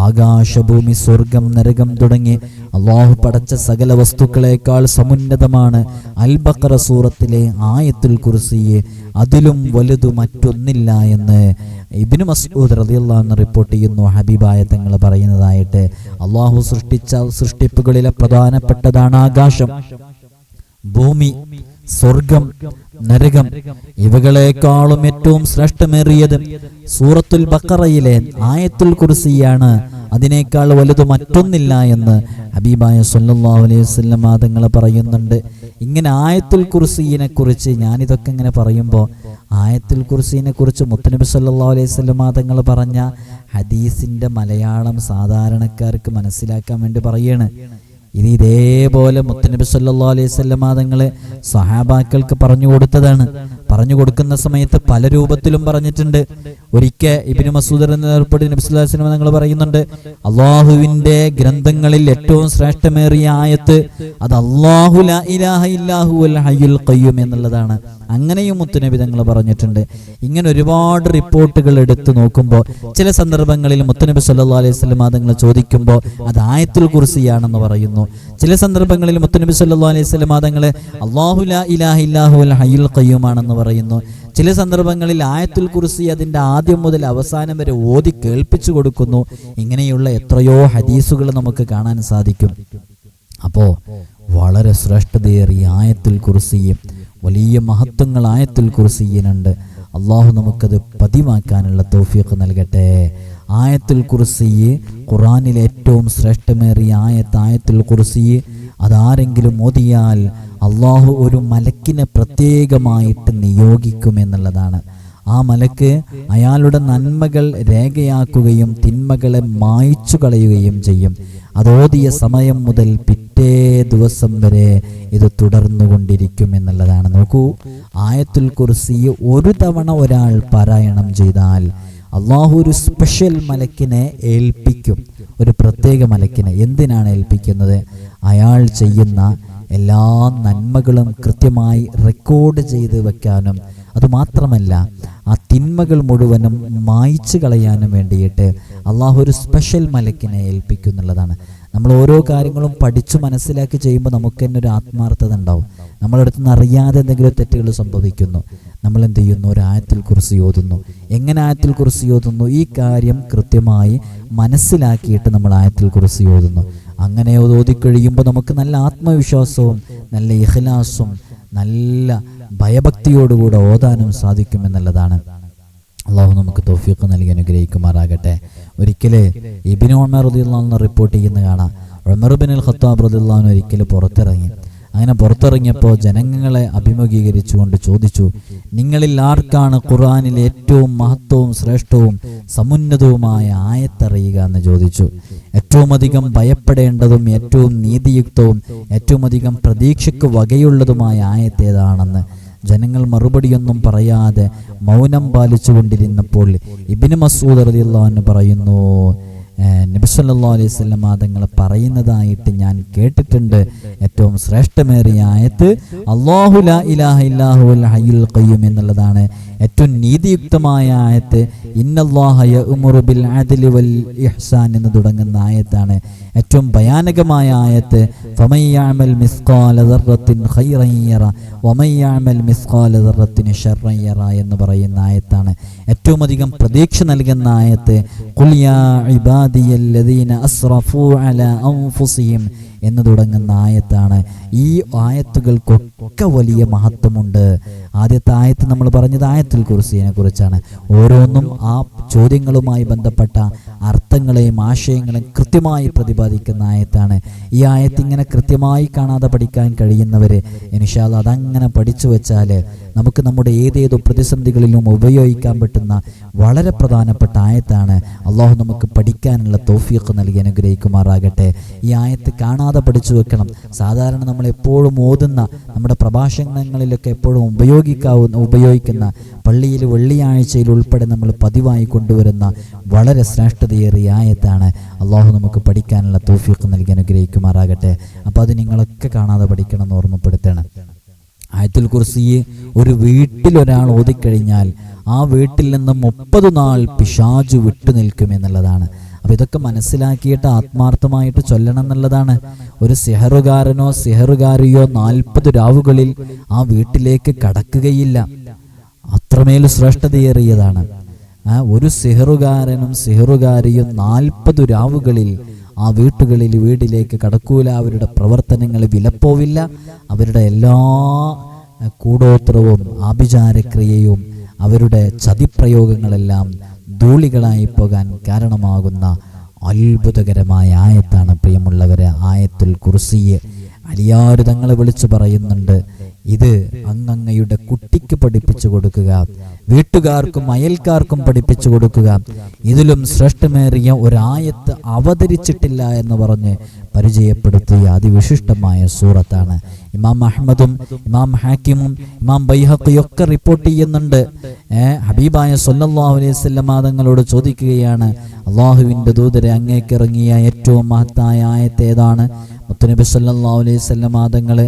S1: ആകാശഭൂമി സ്വർഗം നരകം തുടങ്ങി അള്ളാഹു പടച്ച സകല വസ്തുക്കളെക്കാൾ സമുന്നതമാണ് അൽ ബഖറ സൂറത്തിലെ ആയത്തുൽ കുർസിയെ. അതിലും വലുത് മറ്റൊന്നില്ല എന്ന് ഇബിന് മസ്ഊദ് അൻഹു റിപ്പോർട്ട് ചെയ്യുന്നു. ഹബീബായ തങ്ങൾ പറയുന്നതായിട്ട് അള്ളാഹു സൃഷ്ടിച്ച സൃഷ്ടിപ്പുകളിലെ പ്രധാനപ്പെട്ടതാണ് ആകാശം. ഭൂമി സ്വർഗം നരകം ഇവകളെക്കാളും ഏറ്റവും ശ്രേഷ്ഠമേറിയത് സൂറത്തുൽ ബക്കറയിലെ ആയത്തുൽ കുർസിയാണ്. അതിനേക്കാൾ വലുത് മറ്റൊന്നില്ല എന്ന് ഹബീബായ സല്ലാഹു അലൈഹി വസല്ലം തങ്ങൾ പറയുന്നുണ്ട്. ഇങ്ങനെ ആയത്തുൽ കുർസീനെ കുറിച്ച് ഞാനിതൊക്കെ ഇങ്ങനെ പറയുമ്പോൾ ആയത്തുൽ കുർസീനെ കുറിച്ച് മുത്തനബി സല്ലാ അലൈഹി സ്വലമാ തങ്ങൾ പറഞ്ഞ ഹദീസിന്റെ മലയാളം സാധാരണക്കാർക്ക് മനസ്സിലാക്കാൻ വേണ്ടി പറയാണ്. ഇത് ഇതേപോലെ മുത്തനബി സല്ലാ അലൈഹി സ്വലമാ തങ്ങൾ സഹാബാക്കൾക്ക് പറഞ്ഞു കൊടുത്തതാണ്. പറഞ്ഞു കൊടുക്കുന്ന സമയത്ത് പല രൂപത്തിലും പറഞ്ഞിട്ടുണ്ട്. ഒരിക്കൽ ഇബിന് മസൂദർ എന്ന ഏർപ്പെടി നബിസ്വല്ലാസ്ലം നിങ്ങൾ പറയുന്നുണ്ട് അള്ളാഹുവിന്റെ ഗ്രന്ഥങ്ങളിൽ ഏറ്റവും ശ്രേഷ്ഠമേറിയ ആയത്ത് അത് അള്ളാഹു ഹയ്യുൽ ഖയ്യൂം എന്നുള്ളതാണ്. അങ്ങനെയും മുത്തുനബി തങ്ങൾ പറഞ്ഞിട്ടുണ്ട്. ഇങ്ങനെ ഒരുപാട് റിപ്പോർട്ടുകൾ എടുത്തു നോക്കുമ്പോൾ ചില സന്ദർഭങ്ങളിൽ മുത്തുനബി സല്ലാ അലൈഹി സ്വലം തങ്ങൾ ചോദിക്കുമ്പോൾ അത് ആയത്തുൽ കുർസിയാണെന്ന് പറയുന്നു. ചില സന്ദർഭങ്ങളിൽ മുത്തുനബി സല്ലാ അലൈഹി സ്വലം തങ്ങൾ അള്ളാഹു ലാ ഇലാഹ ഹയ്യുൽ ഖയ്യൂം ആണെന്ന് പറയുന്നു. ചില സന്ദർഭങ്ങളിൽ ആയത്തുൽ കുറിസി അതിന്റെ ആദ്യം മുതൽ അവസാനം വരെ ഓതി കേൾപ്പിച്ചു കൊടുക്കുന്നു. ഇങ്ങനെയുള്ള എത്രയോ ഹദീസുകൾ നമുക്ക് കാണാൻ സാധിക്കും. അപ്പോൾ വളരെ ശ്രേഷ്ഠതയേറിയ ആയത്തുൽ കുറിസിയും വലിയ മഹത്വങ്ങൾ ആയത്തുൽ കുറിസിയനുണ്ട് അള്ളാഹു നമുക്കത് പതിവാക്കാനുള്ള തോഫിയൊക്കെ നൽകട്ടെ. ആയത്തുൽ കുർസി ഖുറാനിലെ ഏറ്റവും ശ്രേഷ്ഠമേറിയ ആയത്ത് ആയത്തുൽ കുർസി അതാരെങ്കിലും ഓതിയാൽ അള്ളാഹു ഒരു മലക്കിനെ പ്രത്യേകമായിട്ട് നിയോഗിക്കുമെന്നുള്ളതാണ് ആ മലക്ക് അയാളുടെ നന്മകൾ രേഖയാക്കുകയും തിന്മകളെ മായ്ച്ചു കളയുകയും ചെയ്യും. അതോതിയ സമയം മുതൽ പിറ്റേ ദിവസം വരെ ഇത് തുടർന്നുകൊണ്ടിരിക്കും എന്നുള്ളതാണ്. നോക്കൂ ആയത്തുൽ കുർസി ഒരു തവണ ഒരാൾ പാരായണം ചെയ്താൽ അള്ളാഹു ഒരു സ്പെഷ്യൽ മലക്കിനെ ഏൽപ്പിക്കും. ഒരു പ്രത്യേക മലക്കിനെ. എന്തിനാണ് ഏൽപ്പിക്കുന്നത്? അയാൾ ചെയ്യുന്ന എല്ലാ നന്മകളും കൃത്യമായി റെക്കോർഡ് ചെയ്ത് വെക്കാനും അതുമാത്രമല്ല ആ തിന്മകൾ മുഴുവനും മായ്ച്ചു കളയാനും വേണ്ടിയിട്ട് അള്ളാഹു ഒരു സ്പെഷ്യൽ മലക്കിനെ ഏൽപ്പിക്കുന്നുള്ളതാണ് നമ്മൾ ഓരോ കാര്യങ്ങളും പഠിച്ചു മനസ്സിലാക്കി ചെയ്യുമ്പോൾ നമുക്ക് തന്നെ ഒരു ആത്മാർത്ഥത ഉണ്ടാവും. നമ്മളടുത്ത് നിന്ന് അറിയാതെ എന്തെങ്കിലും തെറ്റുകൾ സംഭവിക്കുന്നു. നമ്മൾ എന്ത് ചെയ്യുന്നു? ഒരു ആയത്തിൽ കുറിച്ച് ഓതുന്നു എങ്ങനെ ആയത്തിൽ കുറിച്ച് ഓതുന്നു ഈ കാര്യം കൃത്യമായി മനസ്സിലാക്കിയിട്ട് നമ്മൾ ആയത്തിൽ കുറിച്ച് ഓതുന്നു അങ്ങനെ ഓതിക്കഴിയുമ്പോൾ നമുക്ക് നല്ല ആത്മവിശ്വാസവും നല്ല ഇഹ്ലാസും നല്ല ഭയഭക്തിയോടുകൂടെ ഓതാനും സാധിക്കുമെന്നുള്ളതാണ് അള്ളാഹു നമുക്ക് തോഫീക്ക് നൽകി അനുഗ്രഹിക്കുമാറാകട്ടെ. ഒരിക്കൽ ഇബിന് ഉമർ റദിയുള്ള റിപ്പോർട്ട് ചെയ്യുന്ന കാണാം. ഉമർ ബിൻ അൽ ഖത്താബ് റദിള്ളാഹു ഒരിക്കൽ പുറത്തിറങ്ങി. അങ്ങനെ പുറത്തിറങ്ങിയപ്പോൾ ജനങ്ങളെ അഭിമുഖീകരിച്ചുകൊണ്ട് ചോദിച്ചു നിങ്ങളിൽ ആർക്കാണ് ഖുർആനിലെ ഏറ്റവും മഹത്വവും ശ്രേഷ്ഠവും സമുന്നതവുമായ ആയത്തറിയുക? എന്ന് ചോദിച്ചു. ഏറ്റവും അധികം ഭയപ്പെടേണ്ടതും ഏറ്റവും നീതിയുക്തവും ഏറ്റവും അധികം പ്രതീക്ഷയ്ക്ക് വകയുള്ളതുമായ ആയത്തേതാണെന്ന് ജനങ്ങൾ മറുപടിയൊന്നും പറയാതെ മൗനം പാലിച്ചുകൊണ്ടിരുന്നപ്പോൾ ഇബിന് മസൂദ് റളിയല്ലാഹു പറയുന്നു നബിസല്ലാ അലൈഹി സ്വലം തങ്ങൾ പറയുന്നതായിട്ട് ഞാൻ കേട്ടിട്ടുണ്ട്. ഏറ്റവും ശ്രേഷ്ഠമേറിയ ആയത്ത് അള്ളാഹു ലാ ഇലാഹ ഇല്ലാഹു ഹയ്യുൽ ഖയ്യൂം എന്നുള്ളതാണ്. ഏറ്റവും നീതിയുക്തമായ ആയത്ത് ഇന്നല്ലാഹ യഅ്മുറു ബിൽ അദ്ലി വൽ ഇഹ്സാൻ എന്ന് തുടങ്ങുന്ന ആയത്താണ്. ഏറ്റവും ഭയാനകമായ ആയത്ത് ദർറത്തിൻ ദർറത്തിൻ എന്ന് പറയുന്ന ആയത്താണ്. ഏറ്റവും അധികം പ്രതീക്ഷ നൽകുന്ന ആയത്ത് ഖുലിയാ ഇബാദിയല്ലദീന അസ്റഫു അലാ എന്ന് തുടങ്ങുന്ന ആയത്താണ്. ഈ ആയത്തുകൾക്കൊക്കെ വലിയ മഹത്വമുണ്ട്. ആദ്യത്തെ ആയത്ത് നമ്മൾ പറഞ്ഞത് ആയത്തിൽ കുറിസിനെ കുറിച്ചാണ്. ഓരോന്നും ആ ചോദ്യങ്ങളുമായി ബന്ധപ്പെട്ട അർത്ഥങ്ങളെയും ആശയങ്ങളെയും കൃത്യമായി പ്രതിപാദിക്കുന്ന ആയത്താണ്. ഈ ആയത്ത് ഇങ്ങനെ കൃത്യമായി കാണാതെ പഠിക്കാൻ കഴിയുന്നവർ എനിഷാൽ അതങ്ങനെ പഠിച്ചു വെച്ചാൽ നമുക്ക് നമ്മുടെ ഏതേതോ പ്രതിസന്ധികളിലും ഉപയോഗിക്കാൻ പറ്റുന്ന വളരെ പ്രധാനപ്പെട്ട ആയത്താണ്. അള്ളാഹു നമുക്ക് പഠിക്കാനുള്ള തോഫിയൊക്കെ നൽകി അനുഗ്രഹിക്കുമാറാകട്ടെ. ഈ ആയത്ത് കാണാതെ പഠിച്ചു വെക്കണം. സാധാരണ നമ്മൾ എപ്പോഴും ഓതുന്ന നമ്മുടെ പ്രഭാഷണങ്ങളിലൊക്കെ എപ്പോഴും ഉപയോഗിക്കാവുന്ന ഉപയോഗിക്കുന്ന പള്ളിയിൽ വെള്ളിയാഴ്ചയിൽ ഉൾപ്പെടെ നമ്മൾ പതിവായി കൊണ്ടുവരുന്ന വളരെ ശ്രേഷ്ഠതയേറിയ ആയത്താണ്. അള്ളാഹു നമുക്ക് പഠിക്കാനുള്ള തോഫിയൊക്കെ നൽകി അനുഗ്രഹിക്കുമാറാകട്ടെ. അപ്പോൾ അത് നിങ്ങളൊക്കെ കാണാതെ പഠിക്കണം എന്ന് ഓർമ്മപ്പെടുത്തണം. ആയത്തുൽ കുർസിയെ ഒരു വീട്ടിൽ ഒരാൾ ഓതിക്കഴിഞ്ഞാൽ ആ വീട്ടിൽ നിന്ന് മുപ്പത് നാൾ പിശാജു വിട്ടു നിൽക്കുമെന്നുള്ളതാണ് അപ്പൊ ഇതൊക്കെ മനസ്സിലാക്കിയിട്ട് ആത്മാർത്ഥമായിട്ട് ചൊല്ലണം എന്നുള്ളതാണ്. ഒരു സിഹറുകാരനോ സിഹറുകാരിയോ നാൽപ്പത് രാവുകളിൽ ആ വീട്ടിലേക്ക് കടക്കുകയില്ല. അത്രമേൽ ശ്രേഷ്ഠതയേറിയതാണ്. ഒരു സിഹറുകാരനും സിഹറുകാരിയും നാൽപ്പത് രാവുകളിൽ ആ വീട്ടുകളിൽ വീടിലേക്ക് കടക്കൂല. അവരുടെ പ്രവർത്തനങ്ങൾ വിലപ്പോവില്ല. അവരുടെ എല്ലാ കൂടോത്രവും ആഭിചാരക്രിയയും അവരുടെ ചതിപ്രയോഗങ്ങളെല്ലാം ധൂളികളായി പോകാൻ കാരണമാകുന്ന അത്ഭുതകരമായ ആയത്താണ് പ്രിയമുള്ളവരെ ആയത്തുൽ കുർസിയെ. അലിയാറ് തങ്ങളെ വിളിച്ചു പറയുന്നുണ്ട് ഇത് അങ്ങങ്ങയുടെ കുട്ടിക്ക് പഠിപ്പിച്ചു കൊടുക്കുക. വീട്ടുകാർക്കും അയൽക്കാർക്കും പഠിപ്പിച്ചു കൊടുക്കുക. ഇതിലും ശ്രേഷ്ഠമേറിയ ഒരായത്ത് അവതരിച്ചിട്ടില്ല എന്ന് പറഞ്ഞ് പരിചയപ്പെടുത്തിയ അതിവിശിഷ്ടമായ സൂറത്താണ്. ഇമാം അഹമ്മദും ഇമാം ഹാക്കിമും ഇമാം ബൈഹഖിയൊക്കെ റിപ്പോർട്ട് ചെയ്യുന്നുണ്ട്. ഹബീബായ സൊല്ലാഹു അലൈഹി വസല്ലമ തങ്ങളോട് ചോദിക്കുകയാണ് അള്ളാഹുവിന്റെ ദൂതരെ അങ്ങേക്കിറങ്ങിയ ഏറ്റവും മഹത്തായ ആയത്ത് ഏതാണ്? മുത്തുനബി സല്ലാ അലൈഹി തങ്ങൾ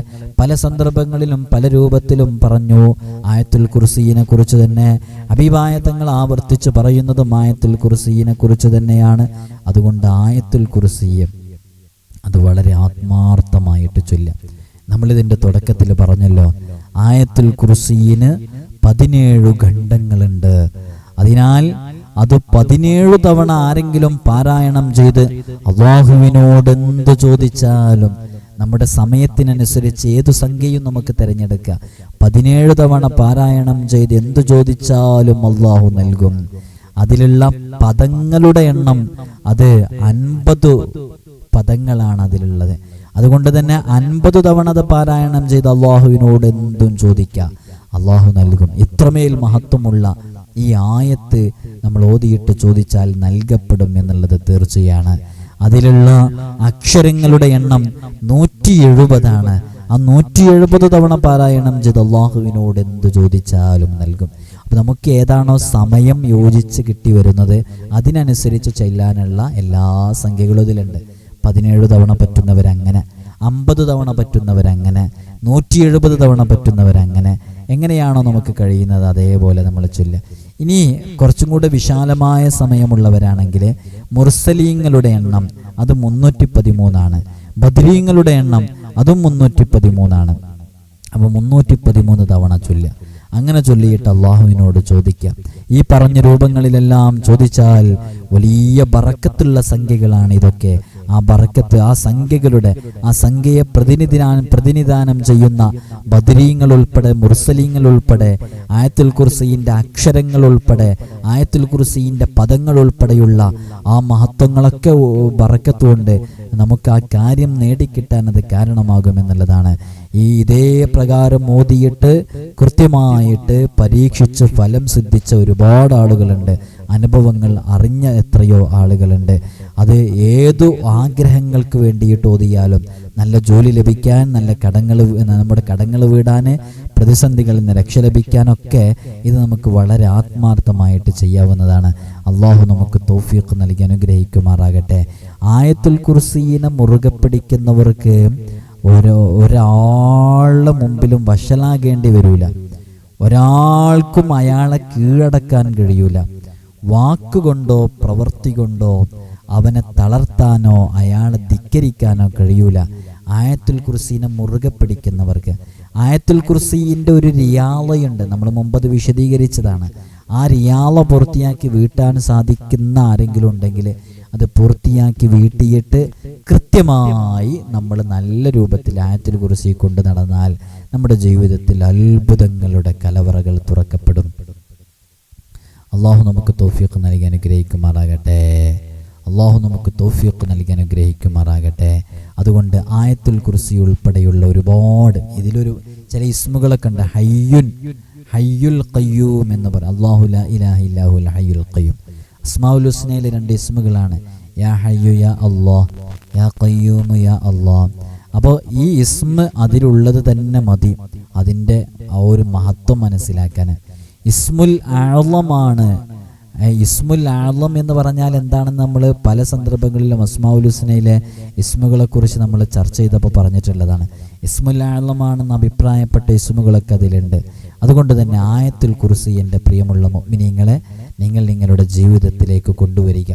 S1: പല സന്ദർഭങ്ങളിലും പല രൂപത്തിലും പറഞ്ഞു. ആയത്തുൽ കുർസീനെ കുറിച്ച് തന്നെ അഭിപ്രായത്തങ്ങൾ തങ്ങൾ ആവർത്തിച്ച് പറയുന്നതും ആയത്തുൽ കുർസീനെ കുറിച്ച് തന്നെയാണ്. അതുകൊണ്ട് ആയത്തുൽ കുർസീയം അത് വളരെ ആത്മാർത്ഥമായിട്ട് ചൊല്ലാം. നമ്മളിതിന്റെ തുടക്കത്തിൽ പറഞ്ഞല്ലോ ആയത്തുൽ കുർസീന് പതിനേഴു ഖണ്ഡങ്ങളുണ്ട്. അതിനാൽ അത് പതിനേഴു തവണ ആരെങ്കിലും പാരായണം ചെയ്ത് അള്ളാഹുവിനോട് എന്ത് ചോദിച്ചാലും നമ്മുടെ സമയത്തിനനുസരിച്ച് ഏതു സംഖ്യയും നമുക്ക് തിരഞ്ഞെടുക്കാം. പതിനേഴ് തവണ പാരായണം ചെയ്ത് എന്തു ചോദിച്ചാലും അള്ളാഹു നൽകും. അതിലുള്ള പദങ്ങളുടെ എണ്ണം അത് അൻപത് പദങ്ങളാണ് അതിലുള്ളത്. അതുകൊണ്ട് തന്നെ അൻപത് തവണ അത് പാരായണം ചെയ്ത് അള്ളാഹുവിനോട് എന്തും ചോദിക്കാം. അള്ളാഹു നൽകും. ഇത്രമേൽ മഹത്വമുള്ള ഈ ആയത്ത് നമ്മൾ ഓതിയിട്ട് ചോദിച്ചാൽ നൽകപ്പെടും എന്നുള്ളത് തീർച്ചയാണ്. അതിലുള്ള അക്ഷരങ്ങളുടെ എണ്ണം നൂറ്റി എഴുപതാണ് ആ നൂറ്റി എഴുപത് തവണ പാരായണം ചെയ്ത് അള്ളാഹുവിനോട് എന്ത് ചോദിച്ചാലും നൽകും. അപ്പം നമുക്ക് ഏതാണോ സമയം യോജിച്ച് കിട്ടി വരുന്നത് അതിനനുസരിച്ച് ചെല്ലാനുള്ള എല്ലാ സംഖ്യകളും ഇതിലുണ്ട്. പതിനേഴ് തവണ പറ്റുന്നവരങ്ങനെ അമ്പത് തവണ പറ്റുന്നവരങ്ങനെ നൂറ്റി എഴുപത് തവണ പറ്റുന്നവരങ്ങനെ എങ്ങനെയാണോ നമുക്ക് കഴിയുന്നത് അതേപോലെ നമ്മൾ ചൊല്ലുക. ഇനി കുറച്ചും കൂടെ വിശാലമായ സമയമുള്ളവരാണെങ്കിൽ മുർസലീങ്ങളുടെ എണ്ണം അത് മുന്നൂറ്റി പതിമൂന്നാണ് ബദ്രീങ്ങളുടെ എണ്ണം അതും മുന്നൂറ്റി പതിമൂന്നാണ് അപ്പോൾ മുന്നൂറ്റി പതിമൂന്ന് തവണ ചൊല്ലുക അങ്ങനെ ചൊല്ലിയിട്ട് അള്ളാഹുവിനോട് ചോദിക്കാം. ഈ പറഞ്ഞ രൂപങ്ങളിലെല്ലാം ചോദിച്ചാൽ വലിയ ബറക്കത്തുള്ള സംഖ്യകളാണ് ഇതൊക്കെ. ആ ബറക്കത്ത് ആ സംഖ്യകളുടെ ആ സംഖ്യയെ പ്രതിനിധാനം പ്രതിനിധാനം ചെയ്യുന്ന ബദരീങ്ങൾ ഉൾപ്പെടെ മുർസലീങ്ങൾ ഉൾപ്പെടെ ആയത്തുൽ കുർസീന്റെ അക്ഷരങ്ങൾ ഉൾപ്പെടെ ആയത്തുൽ കുർസീന്റെ പദങ്ങൾ ഉൾപ്പെടെയുള്ള ആ മഹത്വങ്ങളൊക്കെ ബറക്കത്തുകൊണ്ട് നമുക്ക് ആ കാര്യം നേടിക്കിട്ടാൻ അത് കാരണമാകുമെന്നുള്ളതാണ്. ഈ ഇതേ പ്രകാരം മോദിയിട്ട് കൃത്യമായിട്ട് പരീക്ഷിച്ച് ഫലം സിദ്ധിച്ച ഒരുപാട് ആളുകളുണ്ട്. അനുഭവങ്ങൾ അറിഞ്ഞ എത്രയോ ആളുകളുണ്ട്. അത് ഏതു ആഗ്രഹങ്ങൾക്ക് വേണ്ടിയിട്ട് ഓതിയാലും നല്ല ജോലി ലഭിക്കാൻ നല്ല കടങ്ങൾ നമ്മുടെ കടങ്ങൾ വീടാൻ പ്രതിസന്ധികളിൽ നിന്ന് രക്ഷ ലഭിക്കാനൊക്കെ ഇത് നമുക്ക് വളരെ ആത്മാർത്ഥമായിട്ട് ചെയ്യാവുന്നതാണ്. അള്ളാഹു നമുക്ക് തോഫിയൊക്കെ നൽകി അനുഗ്രഹിക്കുമാറാകട്ടെ. ആയത്തുൽ കുർസീനെ മുറുകെ പിടിക്കുന്നവർക്ക് ഓരോ ഒരാളുടെ മുമ്പിലും വഷലാകേണ്ടി വരൂല. ഒരാൾക്കും അയാളെ കീഴടക്കാൻ കഴിയൂല. വാക്കുകൊണ്ടോ പ്രവൃത്തി കൊണ്ടോ അവനെ തളർത്താനോ അയാളെ ധിക്കരിക്കാനോ കഴിയൂല. ആയത്തുൽ കുർസീനെ മുറുകെ പിടിക്കുന്നവർക്ക്. ആയത്തുൽ കുർസീന്റെ ഒരു റിയാളയുണ്ട്. നമ്മൾ മുമ്പ് അത് വിശദീകരിച്ചതാണ്. ആ റിയാള പൂർത്തിയാക്കി വീട്ടാൻ സാധിക്കുന്ന ആരെങ്കിലും ഉണ്ടെങ്കിൽ അത് പൂർത്തിയാക്കി വീട്ടിയിട്ട് കൃത്യമായി നമ്മൾ നല്ല രൂപത്തിൽ ആയത്തിൽ കുറിച്ച് കൊണ്ട് നടന്നാൽ നമ്മുടെ ജീവിതത്തിൽ അത്ഭുതങ്ങളുടെ കലവറകൾ തുറക്കപ്പെടും. അള്ളാഹു നമുക്ക് തോഫിയൊക്കെ നൽകി അനുഗ്രഹിക്കുമാറാകട്ടെ. അള്ളാഹു നമുക്ക് തോഫിയൊക്കെ നൽകി അനുഗ്രഹിക്കുമാറാകട്ടെ. അതുകൊണ്ട് ആയത്തുൽ കുർസി ഉൾപ്പെടെയുള്ള ഒരുപാട് ഇതിലൊരു ചില ഇസ്മുകളൊക്കെ ഉണ്ട് ഹയ്യുൻ ഹയ്യുൽ കയ്യൂം എന്ന് പറയും. അള്ളാഹു ലാ ഇലാഹ ഇല്ലാഹുൽ ഹയ്യുൽ കയ്യൂം അസ്മാഉൽ ഹുസ്നയിലെ രണ്ട് ഇസ്മുകളാണ്. യാ ഹയ്യു യാ അള്ളാഹ് യാ കയ്യൂമു യാ അള്ളാഹ് അപ്പോൾ ഈ ഇസ്മ അതിലുള്ളത് തന്നെ മതി. അതിന്റെ ആ ഒരു മഹത്വം മനസ്സിലാക്കാൻ ഇസ്മുൽ ആളമാണ് ഇസ്മുൽ ആളം എന്ന് പറഞ്ഞാൽ എന്താണെന്ന് നമ്മൾ പല സന്ദർഭങ്ങളിലും അസ്മാഉൽ ഹുസ്നയിലെ ഇസ്മുകളെക്കുറിച്ച് നമ്മൾ ചർച്ച ചെയ്തപ്പോൾ പറഞ്ഞിട്ടുള്ളതാണ്. ഇസ്മുൽ ആളമാണെന്ന് അഭിപ്രായപ്പെട്ട ഇസ്മുകളൊക്കെ അതിലുണ്ട്. അതുകൊണ്ട് തന്നെ ആയത്തുൽ കുറിച്ച് എന്റെ പ്രിയമുള്ള മിനിങ്ങളെ നിങ്ങൾ നിങ്ങളുടെ ജീവിതത്തിലേക്ക് കൊണ്ടുവരിക.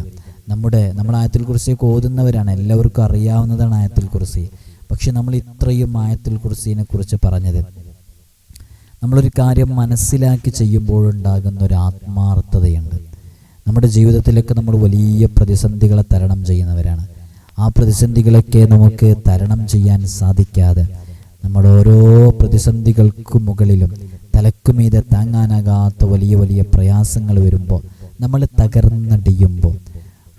S1: നമ്മുടെ നമ്മൾ ആയത്തിൽ കുറിച്ചൊക്കെ ഓതുന്നവരാണ്. എല്ലാവർക്കും അറിയാവുന്നതാണ് ആയത്തിൽ കുറിച്ച് പക്ഷെ നമ്മൾ ഇത്രയും ആയത്തിൽ കുറിച്ചിനെ കുറിച്ച് പറഞ്ഞത് നമ്മളൊരു കാര്യം മനസ്സിലാക്കി ചെയ്യുമ്പോഴുണ്ടാകുന്ന ഒരു ആത്മാർത്ഥതയുണ്ട്. നമ്മുടെ ജീവിതത്തിലൊക്കെ നമ്മൾ വലിയ പ്രതിസന്ധികളെ തരണം ചെയ്യുന്നവരാണ്. ആ പ്രതിസന്ധികളൊക്കെ നമുക്ക് തരണം ചെയ്യാൻ സാധിക്കാതെ നമ്മുടെ ഓരോ പ്രതിസന്ധികൾക്ക് മുകളിലും തലക്കുമീതെ താങ്ങാനാകാത്ത വലിയ വലിയ പ്രയാസങ്ങൾ വരുമ്പോൾ നമ്മൾ തകർന്നടിയുമ്പോൾ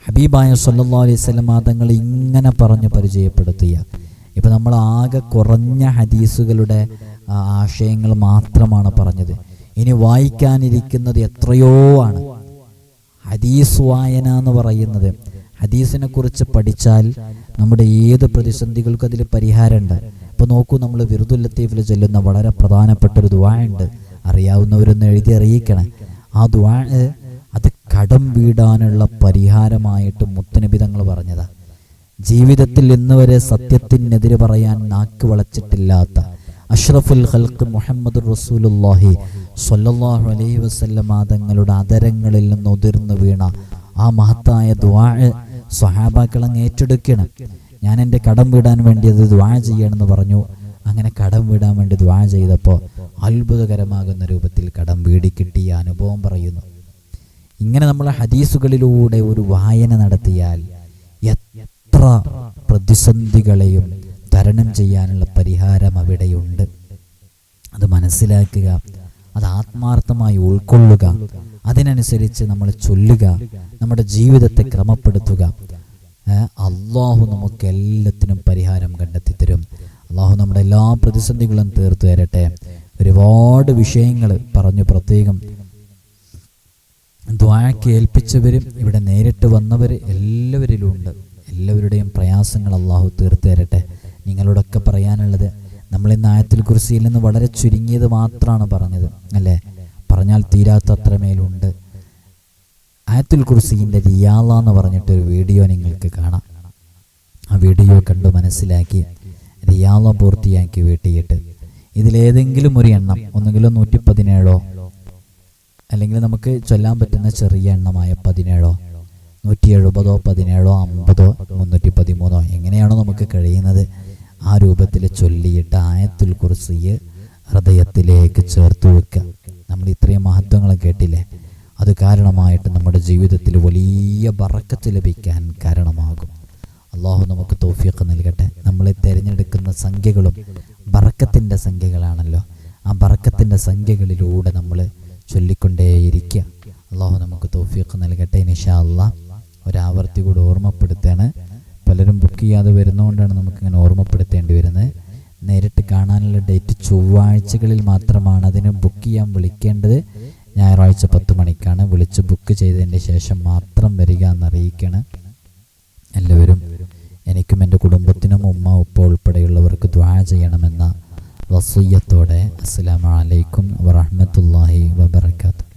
S1: ഹബീബായ സല്ലാ അലൈഹി സ്വലമാ തങ്ങൾ ഇങ്ങനെ പറഞ്ഞു പരിചയപ്പെടുത്തിയ ഇപ്പം നമ്മൾ ആകെ കുറഞ്ഞ ഹദീസുകളുടെ ആശയങ്ങൾ മാത്രമാണ് പറഞ്ഞത്. ഇനി വായിക്കാനിരിക്കുന്നത് എത്രയോ ആണ്. ഹദീസ് വായന എന്ന് പറയുന്നത്. ഹദീസിനെ കുറിച്ച് പഠിച്ചാൽ നമ്മുടെ ഏത് പ്രതിസന്ധികൾക്കും അതിൽ പരിഹാരമുണ്ട്. ഇപ്പോൾ നോക്കൂ നമ്മൾ വിറുദുൽ ലത്തീഫിൽ ചൊല്ലുന്ന വളരെ പ്രധാനപ്പെട്ട ഒരു ഉണ്ട്. അറിയാവുന്നവരൊന്ന് എഴുതി അറിയിക്കണം. ആ ദുആ അത് കടം വീടാനുള്ള പരിഹാരമായിട്ട് മുത്തനബി തങ്ങൾ പറഞ്ഞതാ. ജീവിതത്തിൽ ഇന്നുവരെ സത്യത്തിനെതിരെ പറയാൻ നാക്ക് വളച്ചിട്ടില്ലാത്ത അഷ്റഫുൽ ഖൽക്ക് മുഹമ്മദ് റസൂലുല്ലാഹി സ്വല്ലല്ലാഹു അലൈഹി വസല്ലമ തങ്ങളുടെ അതരങ്ങളിൽ നിന്ന് ഉതിർന്നു വീണ ആ മഹത്തായ ദ്വാ സ്വഹാബാക്കൾ അങ്ങ് ഏറ്റെടുക്കണം. ഞാൻ എന്റെ കടം വീടാൻ വേണ്ടി അത് ദ്വാ ചെയ്യണമെന്ന് പറഞ്ഞു. അങ്ങനെ കടം വീടാൻ വേണ്ടി ദ്വാ ചെയ്തപ്പോൾ അത്ഭുതകരമാകുന്ന രൂപത്തിൽ കടം വീടി കിട്ടിയ അനുഭവം പറയുന്നു. ഇങ്ങനെ നമ്മൾ ഹദീസുകളിലൂടെ ഒരു വായന നടത്തിയാൽ എത്ര പ്രതിസന്ധികളെയും തരണം ചെയ്യാനുള്ള പരിഹാരം അവിടെയുണ്ട്. അത് മനസ്സിലാക്കുക അത് ആത്മാർത്ഥമായി ഉൾക്കൊള്ളുക അതിനനുസരിച്ച് നമ്മൾ ചൊല്ലുക നമ്മുടെ ജീവിതത്തെ ക്രമപ്പെടുത്തുക. അള്ളാഹു നമുക്ക് എല്ലാത്തിനും പരിഹാരം കണ്ടെത്തി തരും അള്ളാഹു നമ്മുടെ എല്ലാ പ്രതിസന്ധികളും തീർത്തു തരട്ടെ. ഒരുപാട് വിഷയങ്ങൾ പറഞ്ഞു പ്രത്യേകം ദ്വാക്ക് ഏൽപ്പിച്ചവരും ഇവിടെ നേരിട്ട് വന്നവർ എല്ലാവരിലും ഉണ്ട് എല്ലാവരുടെയും പ്രയാസങ്ങൾ അള്ളാഹു തീർത്തു തരട്ടെ. നിങ്ങളോടൊക്കെ പറയാനുള്ളത്. നമ്മൾ ഇന്ന് ആയത്തിൽ കുറിസിയിൽ നിന്ന് വളരെ ചുരുങ്ങിയത് മാത്രമാണ് പറഞ്ഞത് അല്ലേ? പറഞ്ഞാൽ തീരാത്ത അത്രമേലുണ്ട് ആയത്തിൽ കുർസീന്റെ റിയാല എന്ന് പറഞ്ഞിട്ടൊരു വീഡിയോ നിങ്ങൾക്ക് കാണാം. ആ വീഡിയോ കണ്ടു മനസ്സിലാക്കി റിയാല പൂർത്തിയാക്കി വീട്ടിയിട്ട്. ഇതിലേതെങ്കിലും ഒരു എണ്ണം ഒന്നുകിലോ നൂറ്റി പതിനേഴോ അല്ലെങ്കിൽ നമുക്ക് ചൊല്ലാൻ പറ്റുന്ന ചെറിയ എണ്ണമായ പതിനേഴോ നൂറ്റി എഴുപതോ പതിനേഴോ അമ്പതോ മുന്നൂറ്റി പതിമൂന്നോ എങ്ങനെയാണോ നമുക്ക് കഴിയുന്നത്. ആ രൂപത്തിൽ ചൊല്ലിയിട്ട് ആയത്തുൽ കുറിസിയെ ഹൃദയത്തിലേക്ക് ചേർത്ത് വെക്കുക നമ്മൾ ഇത്രയും മഹത്വങ്ങൾ കേട്ടില്ലേ? അത് കാരണമായിട്ട് നമ്മുടെ ജീവിതത്തിൽ വലിയ ബറക്കത്ത് ലഭിക്കാൻ കാരണമാകും. അള്ളാഹു നമുക്ക് തോഫിയൊക്കെ നൽകട്ടെ. നമ്മൾ തിരഞ്ഞെടുക്കുന്ന സംഖ്യകളും ബറക്കത്തിന്റെ സംഖ്യകളാണല്ലോ. ആ ബറക്കത്തിന്റെ സംഖ്യകളിലൂടെ നമ്മൾ ചൊല്ലിക്കൊണ്ടേയിരിക്കുക അള്ളാഹു നമുക്ക് തോഫിയൊക്കെ നൽകട്ടെ നിഷാ അള്ളാഹ് ഒരാവർത്തി കൂടെ ഓർമ്മപ്പെടുത്തുകയാണ്. പലരും ബുക്ക് ചെയ്യാതെ വരുന്നതുകൊണ്ടാണ് നമുക്കിങ്ങനെ ഓർമ്മപ്പെടുത്തേണ്ടി വരുന്നത്. നേരിട്ട് കാണാനുള്ള ഡേറ്റ് ചൊവ്വാഴ്ചകളിൽ മാത്രമാണ് അതിന് ബുക്ക് ചെയ്യാൻ വിളിക്കേണ്ടത്. ഞായറാഴ്ച പത്ത് മണിക്കാണ്. വിളിച്ച് ബുക്ക് ചെയ്തതിന്റെ ശേഷം മാത്രം വരിക എന്നറിയിക്കണം. എല്ലാവരും എനിക്കും എന്റെ കുടുംബത്തിനും ഉമ്മ ഉപ്പ ഉൾപ്പെടെയുള്ളവർക്ക് ദ്വാ ചെയ്യണമെന്ന വസൂയത്തോടെ. അസ്സലാമു അലൈക്കും വറഹ്മത്തുള്ളാഹി വബറകാതുഹു.